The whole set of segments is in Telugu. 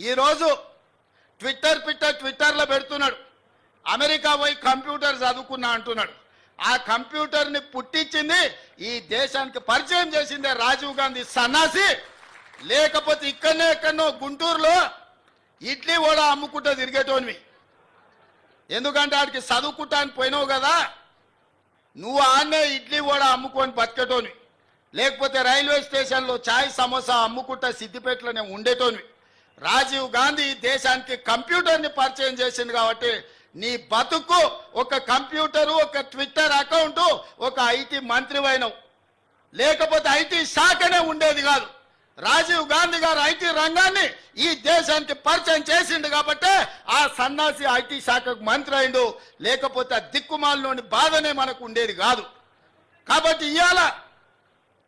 ఈరోజు ట్విట్టర్ ట్విట్టర్ ట్విట్టర్లో పెడుతున్నాడు. అమెరికా పోయి కంప్యూటర్ చదువుకున్నా అంటున్నాడు. ఆ కంప్యూటర్ని పుట్టించింది ఈ దేశానికి పరిచయం చేసిందే రాజీవ్ గాంధీ సన్నాసి. లేకపోతే ఇక్కడనే ఎక్కడో గుంటూరులో ఇడ్లీ కూడా అమ్ముకుంటూ తిరిగేటోనివి. ఎందుకంటే ఆడికి చదువుకుంటానికి పోయినావు కదా నువ్వు ఆన్నే ఇడ్లీ కూడా అమ్ముకొని బతికేటోని లేకపోతే రైల్వే స్టేషన్లో చాయ్ సమోసా అమ్ముకుంటా సిద్దిపేటలోనే ఉండేటోనివి. రాజీవ్ గాంధీ ఈ దేశానికి కంప్యూటర్ని పరిచయం చేసింది కాబట్టి నీ బతుకు ఒక కంప్యూటరు ఒక ట్విట్టర్ అకౌంట్ ఒక ఐటీ మంత్రి అయినవు లేకపోతే ఐటీ శాఖనే ఉండేది కాదు. రాజీవ్ గాంధీ గారు ఐటీ రంగాన్ని ఈ దేశానికి పరిచయం చేసిండు కాబట్టి ఆ సన్నాసి ఐటీ శాఖకు మంత్రి అయిండు. లేకపోతే ఆ దిక్కుమాలలోని బాధనే మనకు ఉండేది కాదు. కాబట్టి ఇవాళ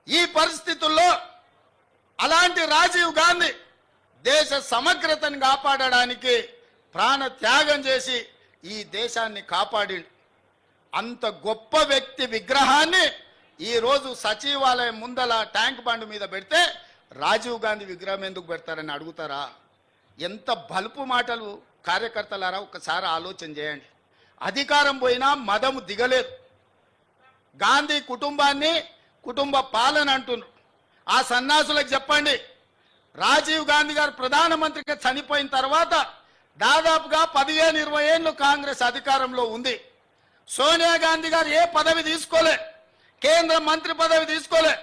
ఈ పరిస్థితుల్లో అలాంటి రాజీవ్ గాంధీ దేశ సమగ్రతను కాపాడడానికి ప్రాణ త్యాగం చేసి ఈ దేశాన్ని కాపాడి అంత గొప్ప వ్యక్తి విగ్రహాన్ని ఈరోజు సచివాలయం ముందల ట్యాంక్ బండ్ మీద పెడితే రాజీవ్ గాంధీ విగ్రహం ఎందుకు పెడతారని అడుగుతారా? ఎంత బలుపు మాటలు కార్యకర్తలారా ఒకసారి ఆలోచన చేయండి. అధికారం పోయినా మదము దిగలేదు. గాంధీ కుటుంబాన్ని కుటుంబ పాలన అంటున్నారు. ఆ సన్నాసులకు చెప్పండి రాజీవ్ గాంధీ గారు ప్రధానమంత్రిగా చనిపోయిన తర్వాత దాదాపుగా పదిహేను ఇరవై ఏళ్ళు కాంగ్రెస్ అధికారంలో ఉంది. సోనియా గాంధీ గారు ఏ పదవి తీసుకోలే. కేంద్ర మంత్రి పదవి తీసుకోలే.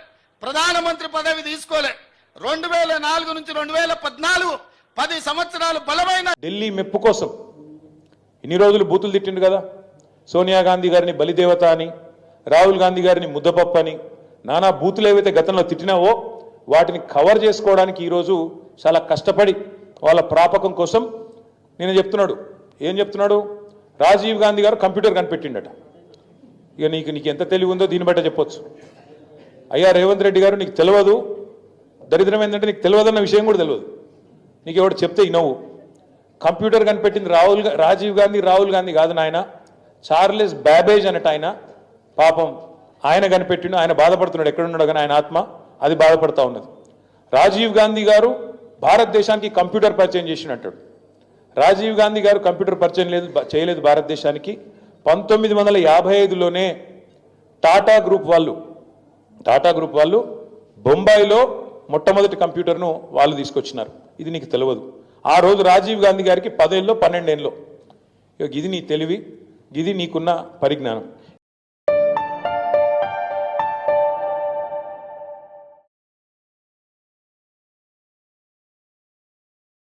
ప్రధానమంత్రి పదవి తీసుకోలే. రెండు వేల నాలుగు నుంచి రెండు వేల పద్నాలుగు పది సంవత్సరాలు బలమైన ఢిల్లీ మెప్పు కోసం ఇన్ని రోజులు బూతులు తిట్టిండు కదా. సోనియా గాంధీ గారిని బలిదేవత అని రాహుల్ గాంధీ గారిని ముద్దపప్పు అని నానా బూతులు ఏవైతే గతంలో తిట్టినావో వాటిని కవర్ చేసుకోవడానికి ఈరోజు చాలా కష్టపడి వాళ్ళ ప్రాపకం కోసం నేను చెప్తున్నాడు. ఏం చెప్తున్నాడు? రాజీవ్ గాంధీ గారు కంప్యూటర్ కనిపెట్టిండట. ఇక నీకు నీకు ఎంత తెలివి ఉందో దీన్ని బట్ట చెప్పొచ్చు. అయ్యా రేవంత్ రెడ్డి గారు నీకు తెలియదు. దరిద్రం ఏంటంటే నీకు తెలియదన్న విషయం కూడా తెలియదు. నీకు ఎవడు చెప్తే ఇనవు కంప్యూటర్ కనిపెట్టింది రాహుల్ రాజీవ్ గాంధీ రాహుల్ గాంధీ కాదు నాయన. చార్లెస్ బ్యాబేజ్ అన్నట్టు ఆయన. పాపం ఆయన కనిపెట్టిండు ఆయన బాధపడుతున్నాడు. ఎక్కడున్నాడు కానీ ఆయన ఆత్మ. అది బాధపడతా ఉన్నది. రాజీవ్ గాంధీ గారు భారతదేశానికి కంప్యూటర్ పరిచయం చేసినట్టాడు రాజీవ్ గాంధీ గారు కంప్యూటర్ పరిచయం లేదు చేయలేదు భారతదేశానికి. పంతొమ్మిది వందల యాభై ఐదులోనే టాటా గ్రూప్ వాళ్ళు టాటా గ్రూప్ వాళ్ళు బొంబాయిలో మొట్టమొదటి కంప్యూటర్ను వాళ్ళు తీసుకొచ్చినారు. ఇది నీకు తెలియదు. ఆ రోజు రాజీవ్ గాంధీ గారికి పదేళ్ళలో పన్నెండేళ్ళలో ఇది నీ తెలివి ఇది నీకున్న పరిజ్ఞానం.